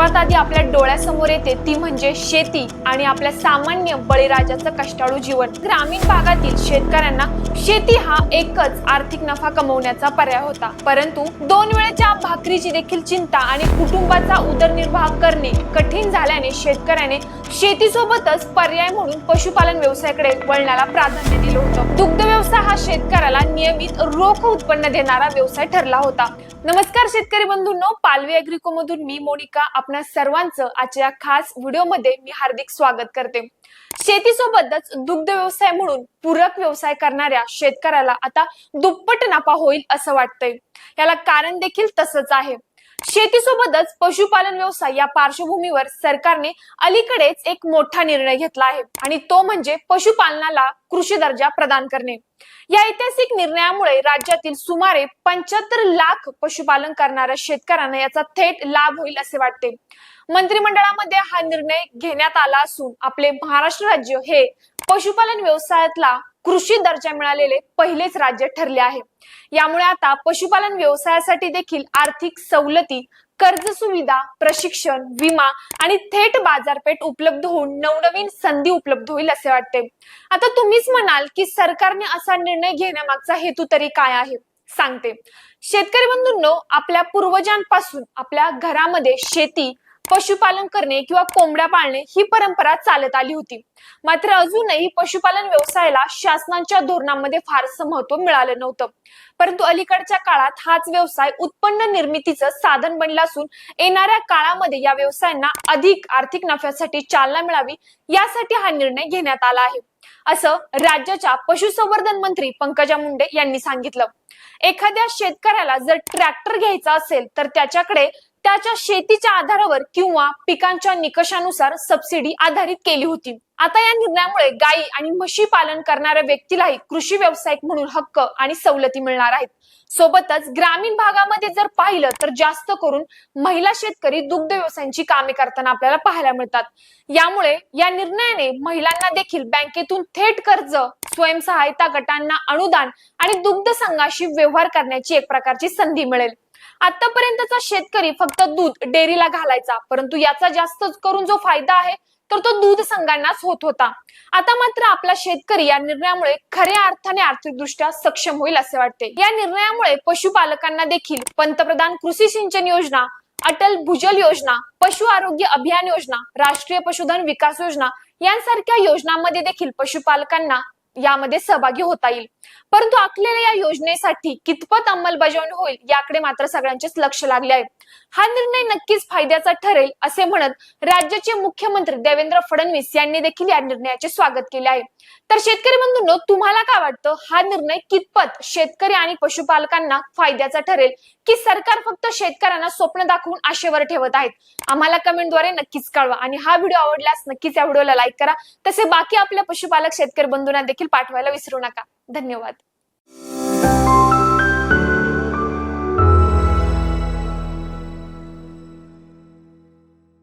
सर्वात आधी आपल्या डोळ्यासमोर येते ती म्हणजे शेती आणि आपल्या सामान्य बळीराजाचं कष्टाळू जीवन. ग्रामीण भागातील शेतकऱ्यांना शेती हा एकच आर्थिक नफा कमवण्याचा पर्याय होता. परंतु दोन वेळेच्या भाकरीची देखील चिंता आणि कुटुंबाचा उदरनिर्वाह करणे कठीण झाल्याने शेतकऱ्याने शेतीसोबतच पर्याय म्हणून पशुपालन व्यवसायाकडे वळण्याला प्राधान्य दिलं होतं. दुग्ध व्यवसाय हा शेतकऱ्याला नियमित रोख उत्पन्न देणारा व्यवसाय ठरला होता. नमस्कार शेतकरी बंधूंनो पालवी अॅग्रिको मधून मी मोनिका आपणा सर्वांचं आजच्या खास व्हिडिओमध्ये मी हार्दिक स्वागत करते. शेतीसोबतच दुग्ध व्यवसाय म्हणून पूरक व्यवसाय करणाऱ्या शेतकऱ्याला आता दुप्पट नफा होईल असं वाटतंय. याला कारण देखील तसंच आहे. शेतीसोबतच पशुपालन व्यवसाय या पार्श्वभूमीवर सरकारने अलीकडेच एक मोठा निर्णय घेतला आहे आणि तो म्हणजे पशुपालनाला कृषी दर्जा प्रदान करणे. या ऐतिहासिक निर्णयामुळे राज्यातील सुमारे पंच्याहत्तर लाख पशुपालन करणाऱ्या शेतकऱ्यांना याचा थेट लाभ होईल असे वाटते. मंत्रिमंडळामध्ये हा निर्णय घेण्यात आला असून आपले महाराष्ट्र राज्य हे पशुपालन व्यवसायातला कृषी दर्जा मिळालेले पहिलेच राज्य ठरले आहे. यामुळे आता पशुपालन व्यवसायासाठी देखील आर्थिक सवलती कर्ज सुविधा प्रशिक्षण विमा आणि थेट बाजारपेठ उपलब्ध होऊन नवनवीन संधी उपलब्ध होईल असे वाटते. आता तुम्हीच म्हणाल की सरकारने असा निर्णय घेण्यामागचा हेतू तरी काय आहे? सांगते. शेतकरी बंधूंनो आपल्या पूर्वजांपासून आपल्या घरामध्ये शेती पशुपालन करणे किंवा कोंबड्या पाळणे ही परंपरा चालत आली होती. मात्र अजूनही पशुपालन व्यवसायाला शासनाच्या धोरणामध्ये फारसं महत्त्व मिळालं नव्हतं. परंतु अलीकडच्या काळात हाच व्यवसाय उत्पन्न निर्मितीचं साधन बनला असून येणाऱ्या काळामध्ये या व्यवसायांना अधिक आर्थिक नफ्यासाठी चालना मिळावी यासाठी हा निर्णय घेण्यात आला आहे. असं राज्याच्या पशुसंवर्धन मंत्री पंकजा मुंडे यांनी सांगितलं. एखाद्या शेतकऱ्याला जर ट्रॅक्टर घ्यायचा असेल तर त्याच्याकडे त्याच्या शेतीच्या आधारावर किंवा पिकांच्या निकषानुसार सबसिडी आधारित केली होती. आता या निर्णयामुळे गायी आणि म्हशी पालन करणाऱ्या व्यक्तीलाही कृषी व्यावसायिक म्हणून हक्क आणि सवलती मिळणार आहेत. सोबतच ग्रामीण भागामध्ये जर पाहिलं तर जास्त करून महिला शेतकरी दुग्ध व्यवसायांची कामे करताना आपल्याला पाहायला मिळतात. यामुळे या निर्णयाने महिलांना देखील बँकेतून थेट कर्ज स्वयंसहायता गटांना अनुदान आणि दुग्ध संघाशी व्यवहार करण्याची एक प्रकारची संधी मिळेल. आतापर्यंतचा शेतकरी फक्त दूध डेअरीला घालायचा परंतु याचा जास्त करून जो फायदा आहे तर तो दूध संघांनाच होत होता. आता मात्र आपला शेतकरी या निर्णयामुळे खऱ्या अर्थाने आर्थिकदृष्ट्या सक्षम होईल असे वाटते. या निर्णयामुळे पशुपालकांना देखील पंतप्रधान कृषी सिंचन योजना अटल भूजल योजना पशु आरोग्य अभियान योजना राष्ट्रीय पशुधन विकास योजना यांसारख्या योजनांमध्ये देखील पशुपालकांना यामध्ये सहभागी होता येईल. परंतु आखलेल्या या योजनेसाठी कितपत अंमलबजावणी होईल याकडे मात्र सगळ्यांचेच लक्ष लागले आहे. हा निर्णय नक्कीच फायद्याचा ठरेल असे म्हणत राज्याचे मुख्यमंत्री देवेंद्र फडणवीस यांनी देखील या निर्णयाचे स्वागत केले आहे. तर शेतकरी बंधूंनो तुम्हाला काय वाटतं? हा निर्णय कितपत शेतकरी आणि पशुपालकांना फायद्याचा ठरेल की सरकार फक्त शेतकऱ्यांना स्वप्न दाखवून आशेवर ठेवत आहेत? आम्हाला कमेंटद्वारे नक्कीच कळवा. आणि हा व्हिडिओ आवडल्यास नक्कीच या व्हिडिओला लाईक करा. तसे बाकी आपल्या पशुपालक शेतकरी बंधूंना देखील पाठवायला विसरू नका. धन्यवाद.